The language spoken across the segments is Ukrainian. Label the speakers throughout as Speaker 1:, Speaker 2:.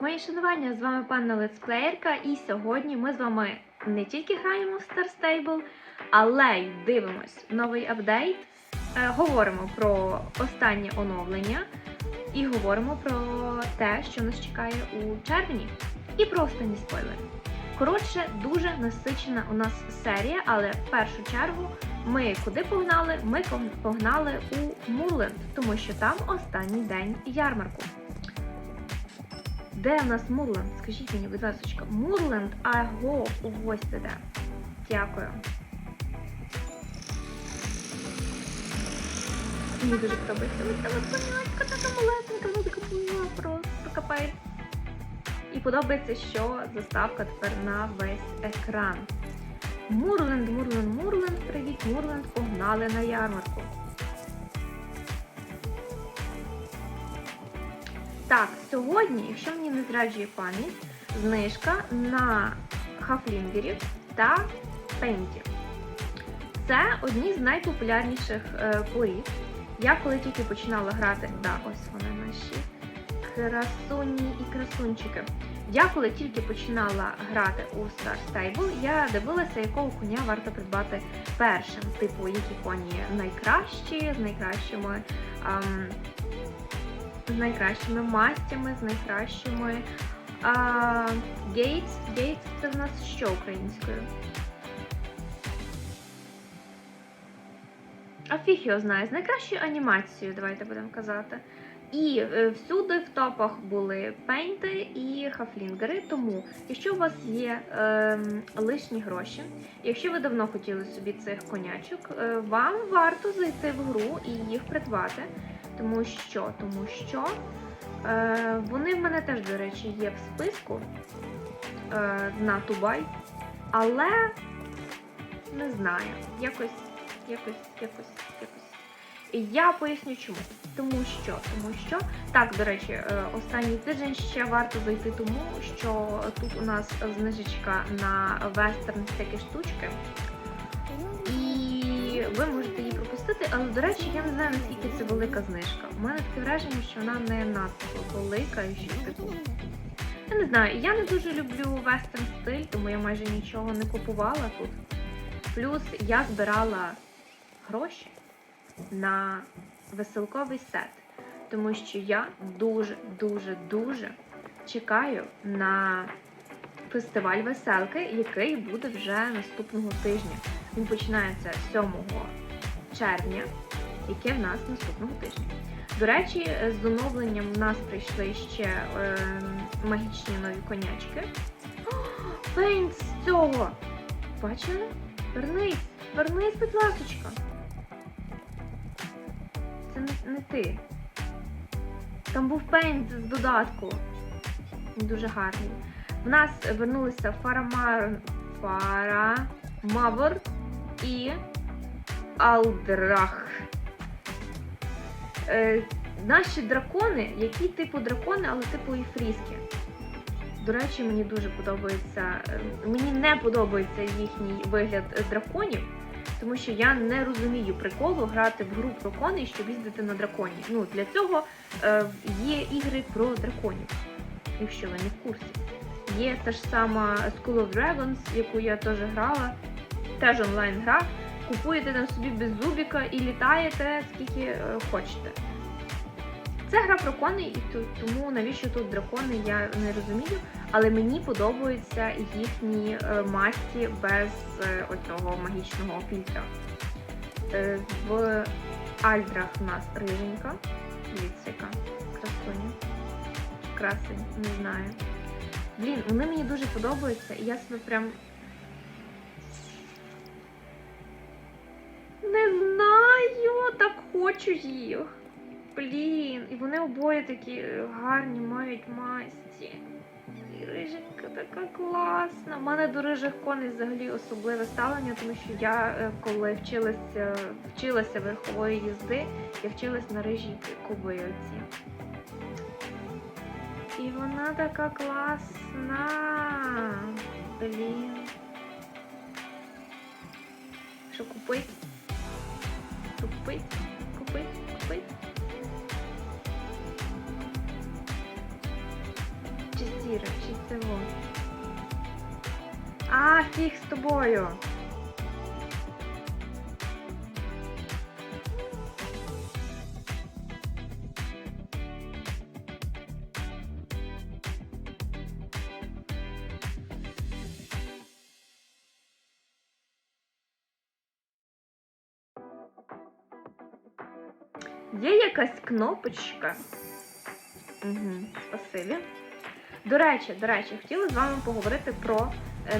Speaker 1: Мої шанування, з вами панна летсплеєрка, і сьогодні ми з вами не тільки граємо в Star Stable, але й дивимось новий апдейт, е, говоримо про останнє оновлення і говоримо про те, що нас чекає у червні, і про останні спойлери. Коротше, дуже насичена у нас серія, але в першу чергу ми куди погнали? Ми погнали у Мурленд, тому що там останній день ярмарку. Де в нас Мурленд? Скажіть мені, будь ласка, Мурленд, аго, ось це де. Дякую. Мені дуже подобається ось от така малесенька, вона така була просто капець. І подобається, що заставка тепер на весь екран. Мурленд, Мурленд, Мурленд, привіт, Мурленд, погнали на ярмарку. Так, сьогодні, якщо мені не зраджує пам'ять, знижка на хафлінгерів та пейнтів. Це одні з найпопулярніших е, порід. Я коли тільки починала грати, да, ось вони наші красуні і красунчики. Я коли тільки починала грати у Star Stable, я дивилася, якого коня варто придбати першим. Типу, які коні найкращі, з найкращими. ам, з найкращими мастями, з найкращими. А, Гейтс. Гейтс це в нас що українською? А фіг знає, з найкращою анімацією, давайте будемо казати. І е, всюди в топах були пейнти і хафлінгери. Тому, якщо у вас є е, лишні гроші, якщо ви давно хотіли собі цих конячок, е, вам варто зайти в гру і їх придбати. Тому що, тому що е, вони в мене теж, до речі, є в списку е, на Тубай, але не знаю, якось, якось, якось, якось. Я поясню чому. Тому що, тому що, так, до речі, е, останній тиждень ще варто зайти, тому що тут у нас знижечка на вестерн всякі штучки. І ви можете її але, до речі, я не знаю, наскільки це велика знижка. У мене таке враження, що вона не надто велика і що типу. Я не знаю, я не дуже люблю вестерн стиль, тому я майже нічого не купувала тут. Плюс я збирала гроші на веселковий сет, тому що я дуже, дуже, дуже чекаю на фестиваль веселки, який буде вже наступного тижня. Він починається 7 червня, яке в нас наступного тижня. До речі, з оновленням в нас прийшли ще е, магічні нові конячки. О, Пейнт з цього! Бачили? Вернись! Вернись, будь ласочка! Це не, не ти. Там був пейнт з додатку. Дуже гарний. В нас вернулися Фарамар... Фарамавр і Алдрах. Е, наші дракони, які типу дракони, але типу і фрізки. До речі, мені дуже подобається. е, Мені не подобається їхній вигляд драконів, тому що я не розумію приколу грати в гру про коней, щоб їздити на драконі. Ну, для цього е, є ігри про драконів, якщо ви не в курсі. Є та ж сама School of Dragons, яку я теж грала, теж онлайн гра. Купуєте там собі без зубіка і літаєте скільки е, хочете. Це гра про коней, і тому навіщо тут дракони, я не розумію. Але мені подобаються їхні е, масті без е, оцього магічного фільтра. В Альдрах у нас риженька. Дивіться, яка красуня. Красень, не знаю. Блін, вони мені дуже подобаються, і я себе прям. Хочу їх. Блін, і вони обоє такі гарні, мають масті. І риженька така класна. У мене до рижих коней взагалі особливе ставлення, тому що я е, коли вчилася, вчилася верхової їзди, я вчилась на рижій кобилці. І вона така класна. Блін. Що? Купить, купить, А, з тобою. Є якась кнопочка. Угу, спасибі. До речі, до речі, хотіла з вами поговорити про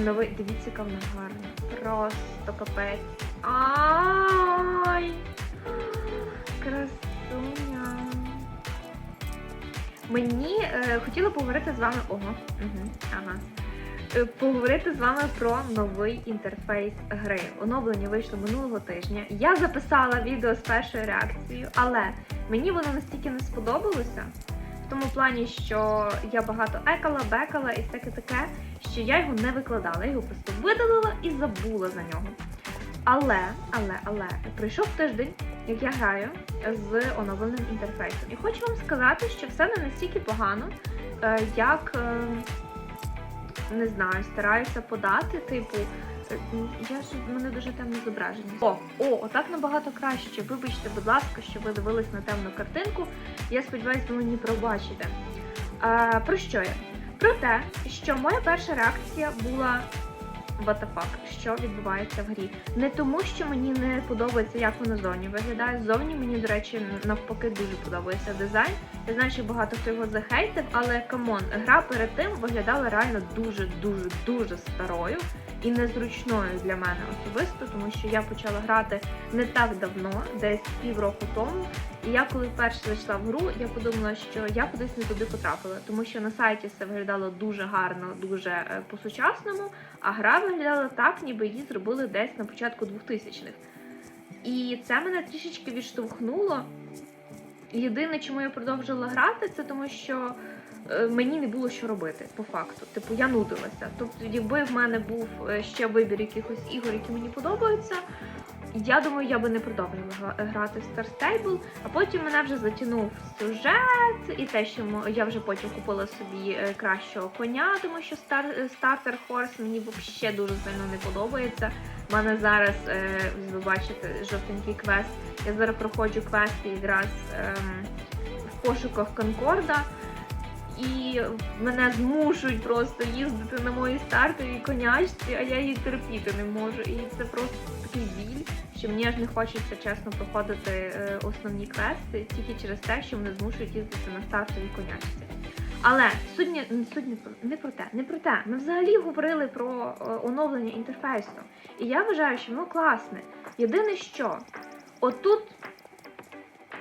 Speaker 1: новий. Дивіться, яка вона гарна. Просто капець. Ай! Красуня. Мені е, хотіла поговорити з вами. Ого, угу, ага. Е, Поговорити з вами про новий інтерфейс гри. Оновлення вийшло минулого тижня. Я записала відео з першою реакцією, але мені воно настільки не сподобалося. Тому плані, що я багато екала, бекала і всяке таке, що я його не викладала, я його просто видалила і забула за нього. Але, але, але, пройшов тиждень, як я граю з оновленим інтерфейсом. І хочу вам сказати, що все не настільки погано, е, як е, не знаю, стараюся подати, типу. Е, Я ж в мене дуже темне зображення. О, о, отак набагато краще. Вибачте, будь ласка, що ви дивились на темну картинку. Я сподіваюся, ви мені пробачите. А, про що я? Про те, що моя перша реакція була what the fuck, що відбувається в грі. Не тому, що мені не подобається, як воно зовні виглядає. Зовні мені, до речі, навпаки, дуже подобається дизайн. Я знаю, що багато хто його захейтив, але камон, гра перед тим виглядала реально дуже, дуже, дуже старою і незручною для мене особисто, тому що я почала грати не так давно, десь півроку тому. І я коли вперше зайшла в гру, я подумала, що я кудись не туди потрапила, тому що на сайті все виглядало дуже гарно, дуже е, по-сучасному, а гра виглядала так, ніби її зробили десь на початку 2000-х. І це мене трішечки відштовхнуло. Єдине, чому я продовжила грати, це тому що мені не було що робити, по факту. Типу, я нудилася. Тобто, якби в мене був е, ще вибір якихось ігор, які мені подобаються, я думаю, я би не продовжила грати в Star Stable, а потім мене вже затягнув сюжет, і те, що я вже потім купила собі е, кращого коня, тому що стар, е, Starter Horse мені взагалі дуже сильно не подобається. У мене зараз, е, ви бачите, жовтенький квест. Я зараз проходжу квести якраз ем, в пошуках Конкорда. І мене змушують просто їздити на моїй стартовій конячці, а я її терпіти не можу. І це просто такий біль, що мені аж не хочеться чесно проходити е, основні квести тільки через те, що мене змушують їздити на стартовій конячці. Але суть суть не про те, не про те. Ми взагалі говорили про е, оновлення інтерфейсу. І я вважаю, що воно класне. Єдине, що отут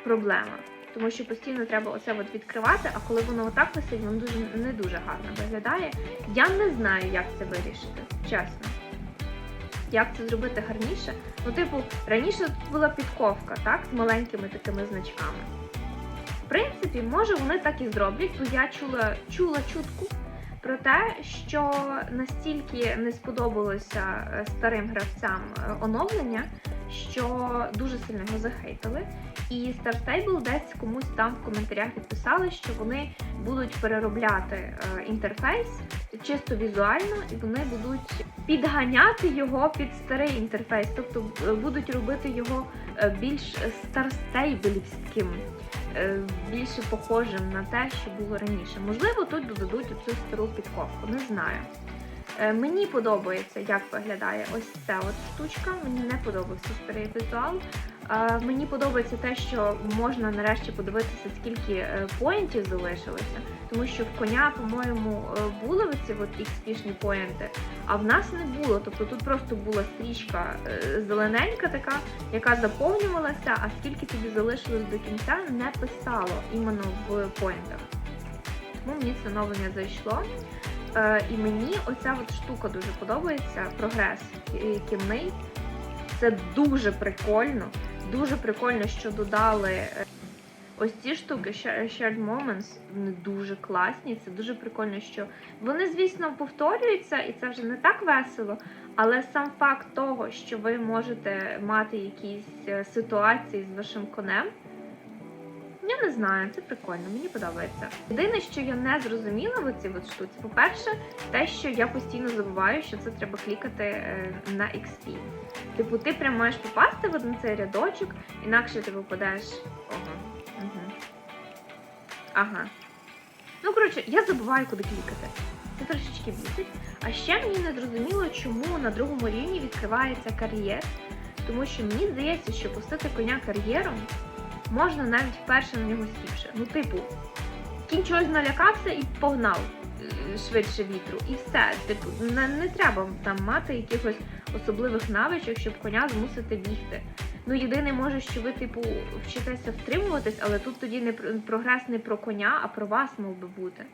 Speaker 1: проблема. Тому що постійно треба оце от відкривати, а коли воно отак висить, воно дуже не дуже гарно виглядає. Я не знаю, як це вирішити, чесно. Як це зробити гарніше? Ну, типу, раніше тут була підковка, так, з маленькими такими значками. В принципі, може вони так і зроблять, бо я чула, чула чутку про те, що настільки не сподобалося е, старим гравцям е, оновлення, що дуже сильно його захейтили. І Star Stable десь комусь там в коментарях відписали, що вони будуть переробляти е, інтерфейс чисто візуально, і вони будуть підганяти його під старий інтерфейс, тобто е, будуть робити його е, більш старстейблівським, більше похожим на те, що було раніше. Можливо, тут додадуть оцю стару підковку, не знаю. Мені подобається, як виглядає ось ця от штучка. Мені не подобався старий візуал. Мені подобається те, що можна нарешті подивитися, скільки е, поінтів залишилося, тому що в коня, по-моєму, е, були оці от XP-шні а в нас не було. Тобто тут просто була стрічка е, зелененька така, яка заповнювалася, а скільки тобі залишилось до кінця, не писало іменно в поінтах. Тому мені це оновлення зайшло. І мені оця от штука дуже подобається. Прогрес кі- кінний. Це дуже прикольно. Дуже прикольно, що додали е, ось ці штуки, Sh- Shared Moments, вони дуже класні. Це дуже прикольно, що вони, звісно, повторюються, і це вже не так весело. Але сам факт того, що ви можете мати якісь е, ситуації з вашим конем, Я не знаю, це прикольно, мені подобається. Єдине, що я не зрозуміла в цій штуці, по-перше, те, що я постійно забуваю, що це треба клікати е, на XP. Типу, ти прям маєш попасти в один цей рядочок, інакше ти попадеш. Ага. Угу. Ага. Ну, коротше, я забуваю, куди клікати. Це трошечки бісить. А ще мені не зрозуміло, чому на другому рівні відкривається кар'єр. Тому що мені здається, що пустити коня кар'єром можна навіть вперше на нього сівши. Ну, типу, кінь чогось налякався і погнав е, швидше вітру. І все. Типу, не, не треба там мати якихось особливих навичок, щоб коня змусити бігти. Ну, єдине може, що ви, типу, вчитеся втримуватись, але тут тоді не прогрес не про коня, а про вас мав би бути.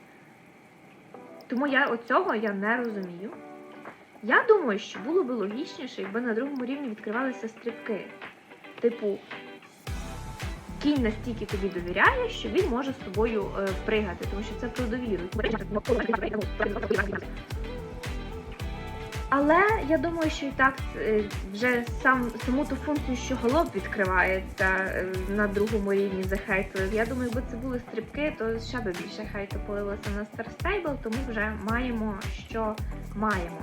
Speaker 1: Тому я оцього я не розумію. Я думаю, що було би логічніше, якби на другому рівні відкривалися стрибки. Типу, кінь настільки тобі довіряє, що він може з тобою е, пригати, тому що це про довіру. Але я думаю, що і так е, вже сам саму ту функцію, що галоп відкривається е, на другому рівні захейтили. Я думаю, якби це були стрибки, то ще би більше хейту полилося на Star Stable, тому вже маємо, що маємо.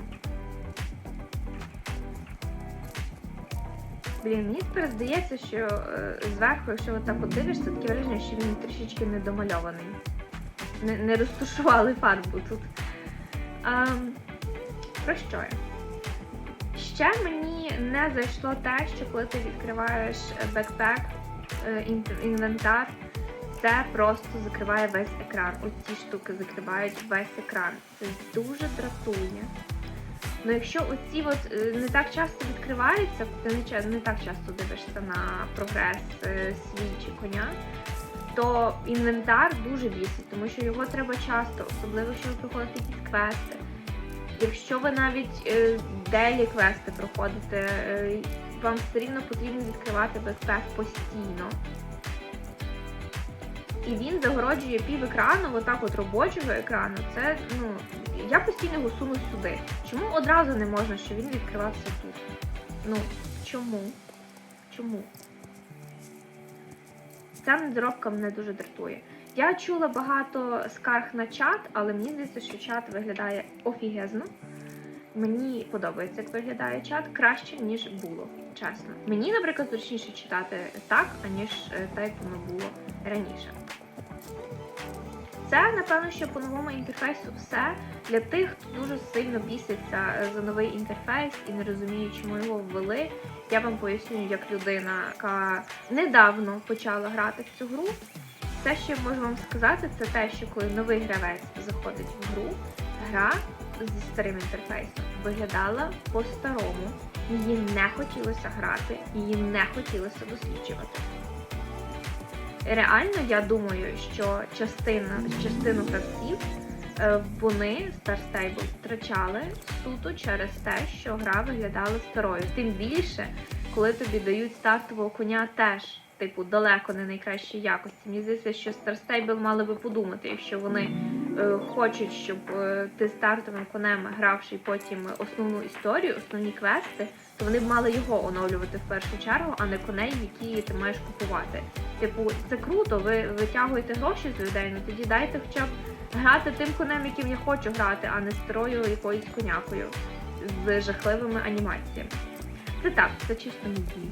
Speaker 1: Блін, мені тепер здається, що е, зверху, якщо отак от дивишся, таке враження, що він трішечки недомальований. Не, не розташували фарбу тут. А, про що я? Ще мені не зайшло те, що коли ти відкриваєш бекпек, е, інвентар, це просто закриває весь екран. Оці штуки закривають весь екран. Це дуже дратує. Ну якщо оці от е, не так часто відкриваються, ти не, не так часто дивишся на прогрес е, свій чи коня, то інвентар дуже бісить, тому що його треба часто, особливо якщо ви проходите якісь квести. Якщо ви навіть е, делі квести проходите, е, вам все рівно потрібно відкривати бекпек постійно. І він загороджує пів екрану, отак от робочого екрану. Це, ну, я постійно його суну сюди. Чому одразу не можна, щоб він відкривався тут? Ну, чому? Чому? Ця недоробка мене дуже дратує. Я чула багато скарг на чат, але мені здається, що чат виглядає офігезно. Мені подобається, як виглядає чат краще, ніж було, чесно. Мені, наприклад, зручніше читати так, аніж е, так, як воно було раніше. Це, напевно, що по новому інтерфейсу все для тих, хто дуже сильно біситься е, за новий інтерфейс і не розуміє, чому його ввели. Я вам поясню, як людина, яка недавно почала грати в цю гру. Все, що я можу вам сказати, це те, що коли новий гравець заходить в гру, гра зі старим інтерфейсом виглядала по-старому. Її не хотілося грати, її не хотілося досліджувати. Реально, я думаю, що частина, частину гравців е, вони Star Stable втрачали суто через те, що гра виглядала старою. Тим більше, коли тобі дають стартового коня теж, типу, далеко не найкращої якості. Мені здається, що Star Stable мали би подумати, якщо вони е, хочуть, щоб е, ти стартовим конем гравши потім основну історію, основні квести, то вони б мали його оновлювати в першу чергу, а не коней, які ти маєш купувати. Типу, це круто, ви витягуєте гроші з людей, ну тоді дайте хоча б грати тим конем, яким я хочу грати, а не старою якоюсь конякою з жахливими анімаціями. Це так, це чисто мій.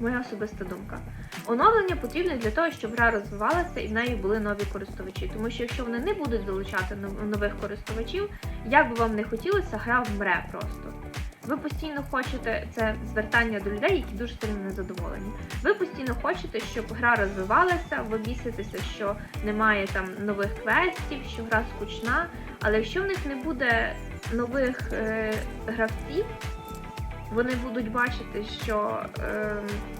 Speaker 1: Моя особиста думка. Оновлення потрібне для того, щоб гра розвивалася і в неї були нові користувачі. Тому що якщо вони не будуть залучати нових користувачів, як би вам не хотілося, гра вмре просто. Ви постійно хочете це звертання до людей, які дуже сильно незадоволені. Ви постійно хочете, щоб гра розвивалася, ви біситеся, що немає там нових квестів, що гра скучна. Але якщо в них не буде нових е, гравців, вони будуть бачити, що е,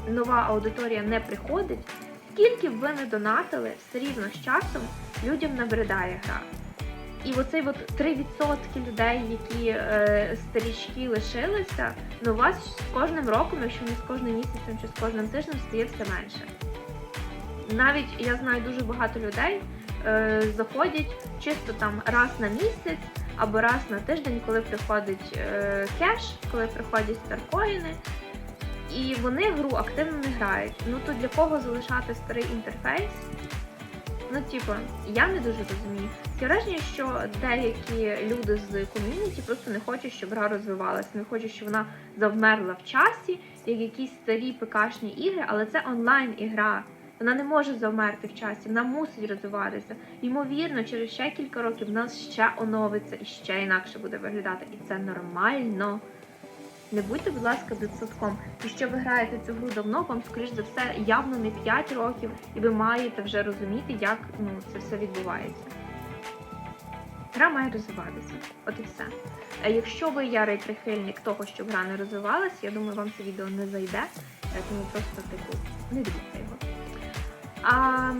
Speaker 1: нова аудиторія не приходить. Скільки б ви не донатили, все рівно з часом людям набридає гра. І оцей от 3% людей, які е, старічки лишилися, ну у вас з кожним роком, якщо не з кожним місяцем чи з кожним тижнем, стає все менше. Навіть я знаю дуже багато людей е, заходять чисто там раз на місяць або раз на тиждень, коли приходить е, кеш, коли приходять старкоїни. і вони гру активно не грають. Ну то для кого залишати старий інтерфейс? Ну, типу, я не дуже розумію. Таке враження, що деякі люди з ком'юніті просто не хочуть, щоб гра розвивалася, не хочуть, щоб вона завмерла в часі, як якісь старі ПКшні ігри, але це онлайн-ігра. Вона не може завмерти в часі, вона мусить розвиватися. Ймовірно, через ще кілька років в нас ще оновиться і ще інакше буде виглядати. І це нормально. Не будьте, будь ласка, дитсадком. Якщо ви граєте цю гру давно, вам, скоріш за все, явно не 5 років, і ви маєте вже розуміти, як ну, це все відбувається. Гра має розвиватися. От і все. Е, Якщо ви ярий прихильник того, щоб гра не розвивалася, я думаю, вам це відео не зайде, е, тому просто типу не дивіться його. А,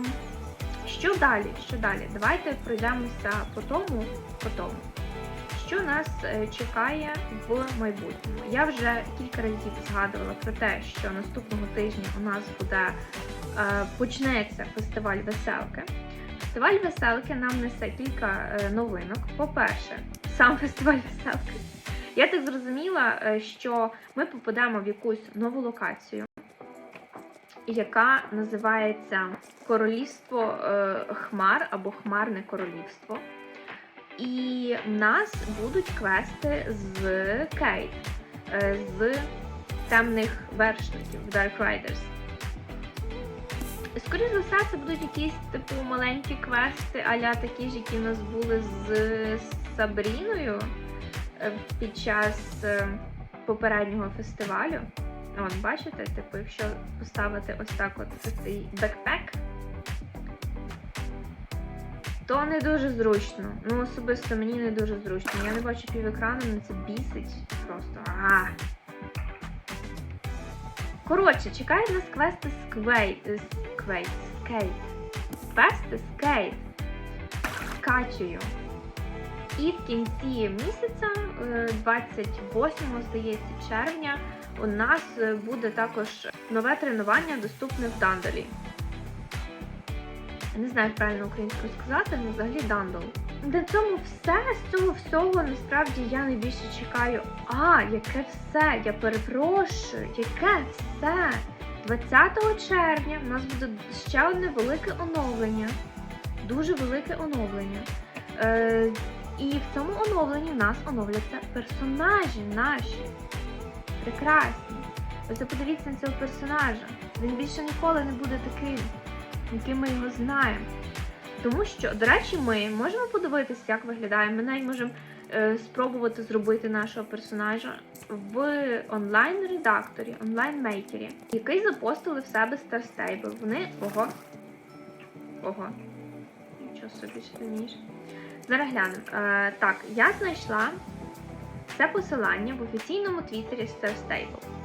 Speaker 1: що далі? Що далі? Давайте пройдемося по тому, по тому що нас е, чекає в майбутньому. Я вже кілька разів згадувала про те, що наступного тижня у нас буде е, почнеться фестиваль веселки. Фестиваль веселки нам несе кілька е, новинок. По-перше, сам фестиваль веселки. Я так зрозуміла, що ми попадемо в якусь нову локацію, яка називається Королівство Хмар або Хмарне Королівство. І в нас будуть квести з Кейт, е, з темних вершників Dark Riders. Скоріше за все, це будуть якісь типу маленькі квести, аля такі ж, які в нас були з Сабріною е, під час е, попереднього фестивалю. От, бачите, типу, якщо поставити ось так от цей бекпек, то не дуже зручно. Ну, особисто мені не дуже зручно. Я не бачу пів екрану, мене це бісить просто. А. Коротше, чекають нас квести з Квей... з Квейт. Скейт. Квести з Кейт. З Катєю. І в кінці місяця, е, 28, здається, червня, у нас е, буде також нове тренування доступне в Дандалі. Не знаю, як правильно українською сказати, але взагалі дандл. На цьому все, з цього всього насправді я найбільше чекаю. А, яке все! Я перепрошую, яке все! 20 червня в нас буде ще одне велике оновлення. Дуже велике оновлення. Е, і в цьому оновленні в нас оновляться персонажі наші. Прекрасні. Ось подивіться на цього персонажа. Він більше ніколи не буде таким яким ми його знаємо. Тому що, до речі, ми можемо подивитися, як виглядає. Ми навіть можемо е, спробувати зробити нашого персонажа в онлайн-редакторі, онлайн-мейкері, який запостили в себе Star Stable. Вони. Ого. Ого. Нічого собі сильніше. Зараз глянемо. Е, так, я знайшла це посилання в офіційному твіттері Star Stable.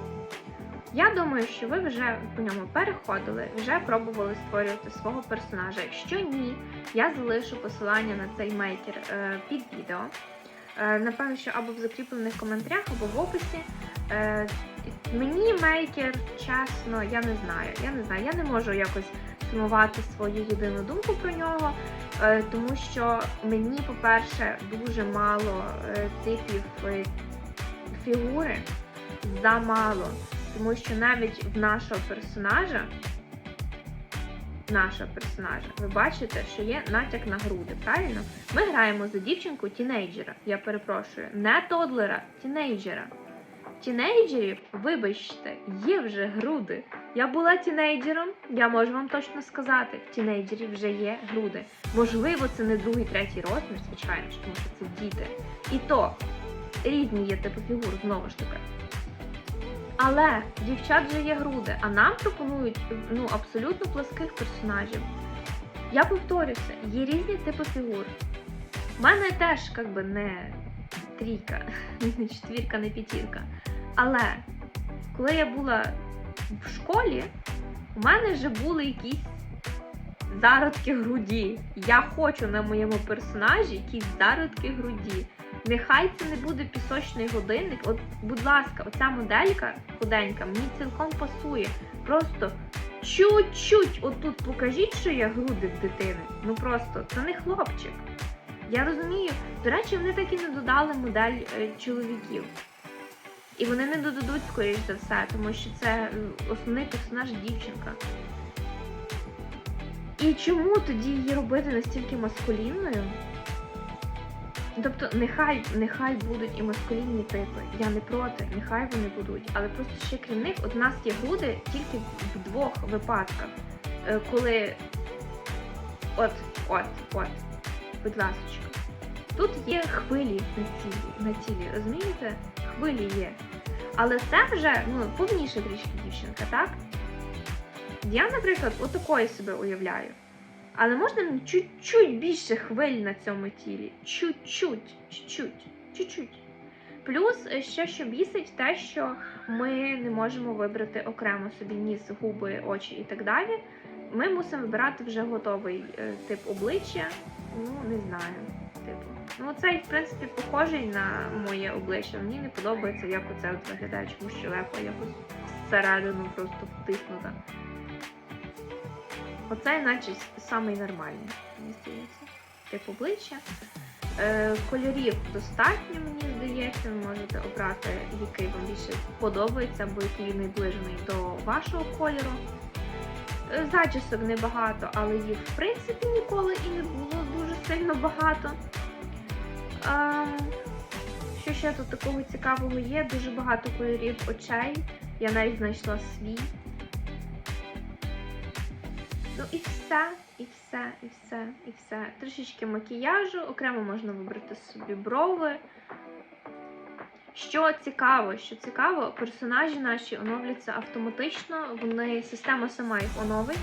Speaker 1: Я думаю, що ви вже по ньому переходили, вже пробували створювати свого персонажа. Якщо ні, я залишу посилання на цей мейкер е, під відео. Е, напевно, що або в закріплених коментарях, або в описі. Е, мені мейкер, чесно, я не знаю. Я не знаю, я не можу якось сумувати свою єдину думку про нього, тому що мені, по-перше, дуже мало типів фігури, замало. Тому що навіть в нашого персонажа, нашого персонажа, ви бачите, що є натяк на груди, правильно? Ми граємо за дівчинку тінейджера, я перепрошую, не тодлера, тінейджера. Тінейджерів, вибачте, є вже груди. Я була тінейджером, я можу вам точно сказати, в тінейджерів вже є груди. Можливо, це не другий, третій розмір, звичайно, тому що це діти. І то різні є типи фігур, знову ж таки. Але дівчат вже є груди, а нам пропонують ну, абсолютно плоских персонажів. Я повторюся, є різні типи фігур. У мене теж як би, не трійка, не четвірка, не п'ятірка. Але коли я була в школі, у мене вже були якісь зародки груді. Я хочу на моєму персонажі якісь зародки груді. Нехай це не буде пісочний годинник. От, будь ласка, оця моделька худенька мені цілком пасує. Просто чуть-чуть отут покажіть, що є груди в дитини. Ну просто це не хлопчик. Я розумію. До речі, вони так і не додали модель е, чоловіків. І вони не додадуть, скоріш за все, тому що це е, основний персонаж дівчинка. І чому тоді її робити настільки маскулінною? Тобто, нехай, нехай будуть і маскулінні типи. Я не проти, нехай вони будуть. Але просто ще крім них, от у нас є груди тільки в- в двох випадках. Е, Коли от, от, от, будь ласочка. Тут є хвилі на тілі, на тілі, розумієте? Хвилі є. Але це вже ну, повніша трішки дівчинка, так? Я, наприклад, отакої себе уявляю. Але можна чуть-чуть більше хвиль на цьому тілі. Чуть-чуть, чуть-чуть, чуть-чуть. Плюс ще що бісить те, що ми не можемо вибрати окремо собі ніс, губи, очі і так далі. Ми мусимо вибирати вже готовий е, тип обличчя. Ну, не знаю. Типу. Ну, цей, в принципі, похожий на моє обличчя. Мені не подобається, як оце от виглядає, чому щелепа якось всередину просто втиснута. Оцей, наче, с- самий нормальний, мені здається. Тип обличчя. Е, кольорів достатньо, мені здається. Ви можете обрати, який вам більше подобається, або який найближений до вашого кольору. Е, Зачісок небагато, але їх в принципі ніколи і не було дуже сильно багато. Ем, що ще тут такого цікавого є? Дуже багато кольорів очей. Я навіть знайшла свій. Ну і все, і все, і все, і все. Трішечки макіяжу, окремо можна вибрати собі брови. Що цікаво, що цікаво, персонажі наші оновляться автоматично. Вони система сама їх оновить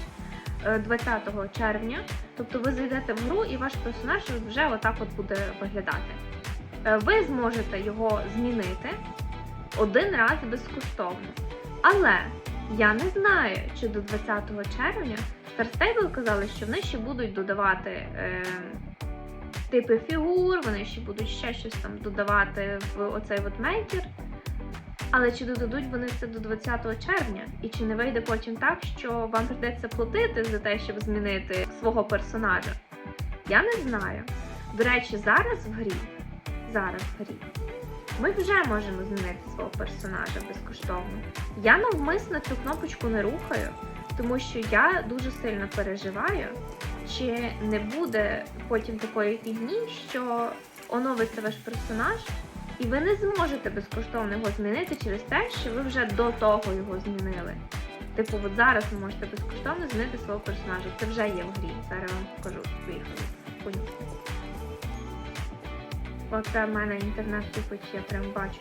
Speaker 1: е, 20 червня. Тобто ви зайдете в гру і ваш персонаж вже отак от буде виглядати. Е, Ви зможете його змінити один раз безкоштовно. Але я не знаю, чи до 20 червня Star Stable казали, що вони ще будуть додавати е, типи фігур, вони ще будуть ще щось там додавати в оцей от мейкер. Але чи додадуть вони це до 20 червня? І чи не вийде потім так, що вам прийдеться платити за те, щоб змінити свого персонажа? Я не знаю. До речі, зараз в грі, зараз в грі, ми вже можемо змінити свого персонажа безкоштовно. Я навмисно цю кнопочку не рухаю, тому що я дуже сильно переживаю, чи не буде потім такої фігні, що оновиться ваш персонаж, і ви не зможете безкоштовно його змінити через те, що ви вже до того його змінили. Типу, от зараз ви можете безкоштовно змінити свого персонажа. Це вже є в грі. Зараз вам покажу. Поїхали. Поїхали. Оце в мене інтернет тупить, я прям бачу.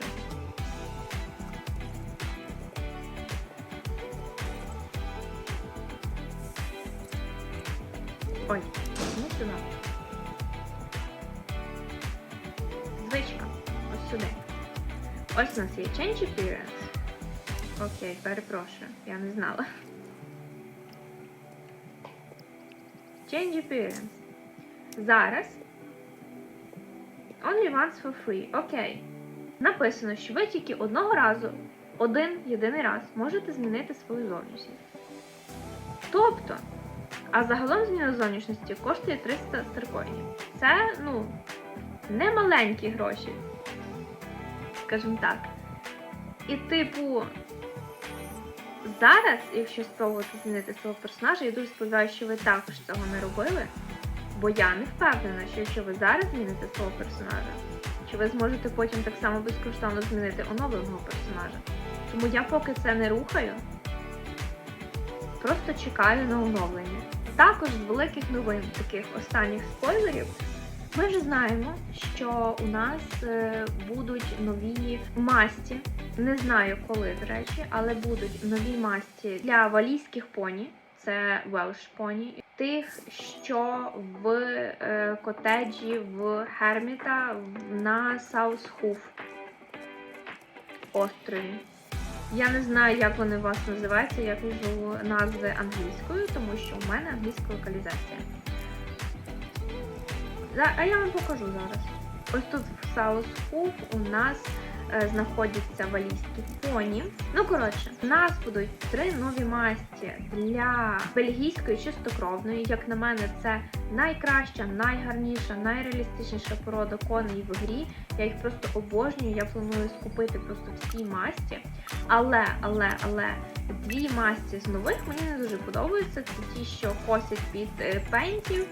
Speaker 1: Ось у нас є Change Appearance. Окей, перепрошую, я не знала. Change Appearance. Зараз. Only once for free. Окей. Написано, що ви тільки одного разу, один єдиний раз, можете змінити свою зовнішність. Тобто, а загалом зміна зовнішності коштує 300 старкоїнів. Це, ну, не маленькі гроші. Скажімо так. І, типу, зараз, якщо спробувати змінити свого персонажа, я дуже сподіваюся, що ви також цього не робили. Бо я не впевнена, що якщо ви зараз зміните свого персонажа, чи ви зможете потім так само безкоштовно змінити оновленого персонажа. Тому я поки це не рухаю, просто чекаю на оновлення. Також з великих новин, таких останніх спойлерів, ми вже знаємо, що у нас е, будуть нові масті. Не знаю коли, до речі, але будуть нові масті для валійських поні. Це Welsh поні. Тих, що в е, котеджі в Херміта на Саусхуф острові. Я не знаю, як вони у вас називаються, я кажу назви англійською, тому що у мене англійська локалізація. А я вам покажу зараз. Ось тут в South Hoof у нас е, знаходяться валізькі поні. Ну коротше, в нас будуть три нові масті для бельгійської чистокровної. Як на мене, це найкраща, найгарніша, найреалістичніша порода коней в грі. Я їх просто обожнюю. Я планую скупити просто всі масті. Але, але, але дві масті з нових мені не дуже подобаються. Це ті, що косять під е, пентів.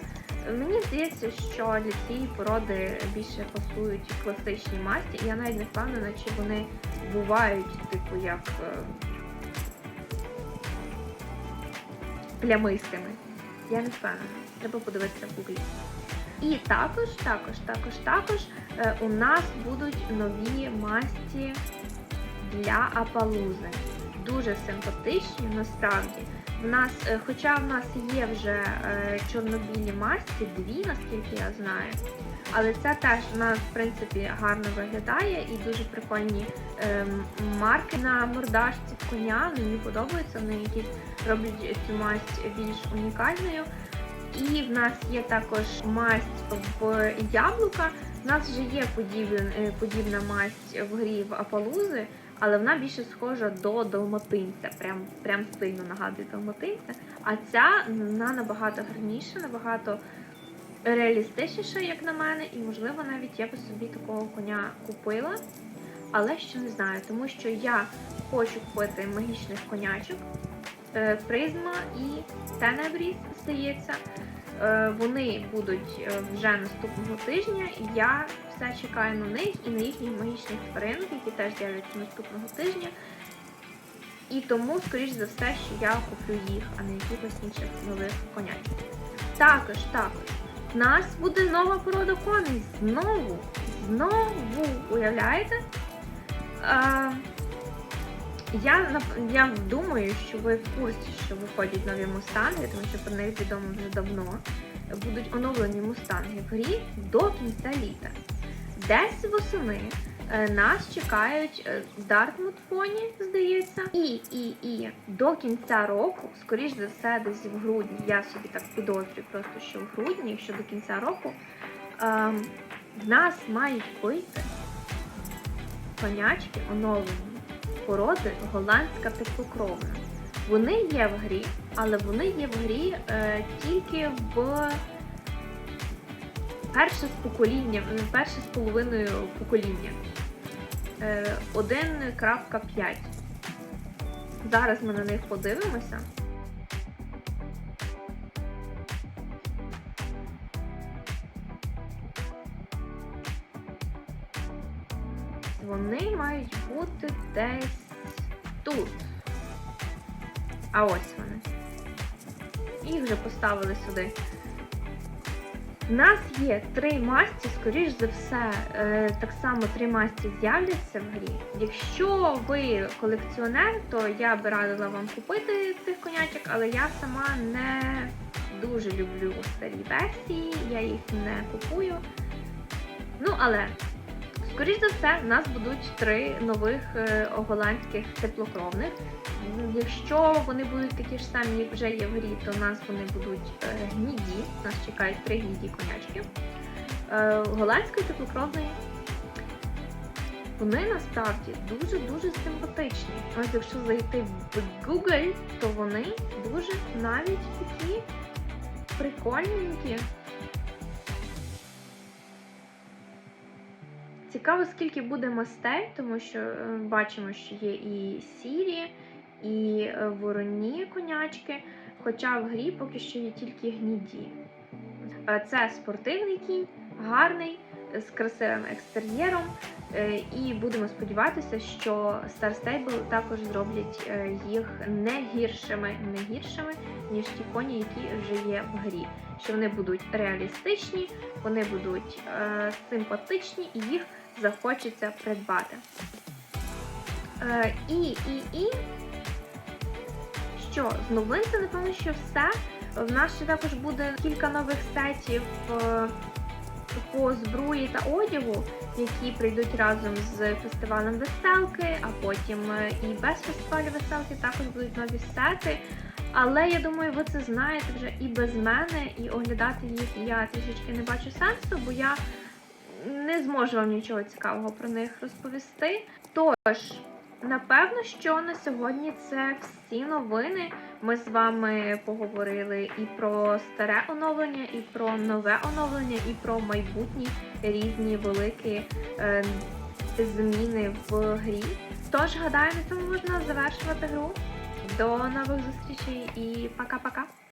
Speaker 1: Мені здається, що для цієї породи більше пасують класичні масті, і я навіть не впевнена, чи вони бувають, типу, як е, плямистими. Я не впевнена. Треба подивитися в гуглі. І також, також, також, також е, у нас будуть нові масті для апалузи. Дуже симпатичні насправді. В нас, е, хоча в нас є вже е, чорнобілі масті, дві, наскільки я знаю. Але це теж вона, в принципі, гарно виглядає і дуже прикольні ем, марки на мордашці коня. Мені подобаються, вони якісь роблять цю масть більш унікальною. І в нас є також масть в яблука. У нас вже є е, подібна масть в грі в Апалузи, але вона більше схожа до далматинця, прям, прям сильно нагадує далматинця. А ця вона набагато гарніша, набагато реалістичніша, як на мене, і, можливо, навіть я би собі такого коня купила. Але ще не знаю, тому що я хочу купити магічних конячок. Е, Призма і Тенебріс, здається. Е, Вони будуть е, вже наступного тижня, я все чекаю на них і на їхніх магічних тваринок, які теж з'являться наступного тижня. І тому, скоріш за все, що я куплю їх, а не якихось інших нових конячок. Також, також, в нас буде нова порода коней. Знову, знову, уявляєте? Е, я я думаю, що ви в курсі, що виходять нові мустанги, тому що про них відомо вже давно. Будуть оновлені мустанги в грі до кінця літа. Десь восени е, нас чекають е, Дартмут Поні, здається. І, і, і до кінця року, скоріш за все, десь в грудні, я собі так підозрюю, просто що в грудні, якщо до кінця року, ем, в нас мають вийти конячки оновлені породи голландська теплокровна. Вони є в грі, але вони є в грі е, тільки в перше з покоління, е, перше з половиною покоління. Е, 1.5. Зараз ми на них подивимося. Десь тут. А ось вони. Їх вже поставили сюди. У нас є три масті, скоріш за все, е, так само три масті з'являться в грі. Якщо ви колекціонер, то я би радила вам купити цих конячок, але я сама не дуже люблю старі версії, я їх не купую. Ну, але Скоріш за все, в нас будуть три нових е, голландських теплокровних. Якщо вони будуть такі ж самі, як вже є в грі, то в нас вони будуть е, гніді. Нас чекають три гніді конячки. Е, голландської теплокровної. Вони насправді дуже-дуже симпатичні. Ось якщо зайти в Google, то вони дуже навіть такі прикольненькі. Цікаво, скільки буде мастей, тому що е, бачимо, що є і сірі, і е, вороні конячки, хоча в грі поки що є тільки гніді. Е, Це спортивний кінь, гарний, з красивим екстер'єром. І будемо сподіватися, що Star Stable також зроблять їх не гіршими, не гіршими, ніж ті коні, які вже є в грі. Що вони будуть реалістичні, вони будуть симпатичні і їх захочеться придбати. Е, і, і, і що, з новин це напевно, що все. В нас ще також буде кілька нових сетів е, по зброї та одягу, які прийдуть разом з фестивалем веселки, а потім е, і без фестивалю веселки також будуть нові сети. Але я думаю, ви це знаєте вже і без мене, і оглядати їх я трішечки не бачу сенсу, бо я не зможу вам нічого цікавого про них розповісти. Тож, напевно, що на сьогодні це всі новини. Ми з вами поговорили і про старе оновлення, і про нове оновлення, і про майбутні різні великі е, зміни в грі. Тож, гадаю, на цьому можна завершувати гру. До нових зустрічей і пока-пока!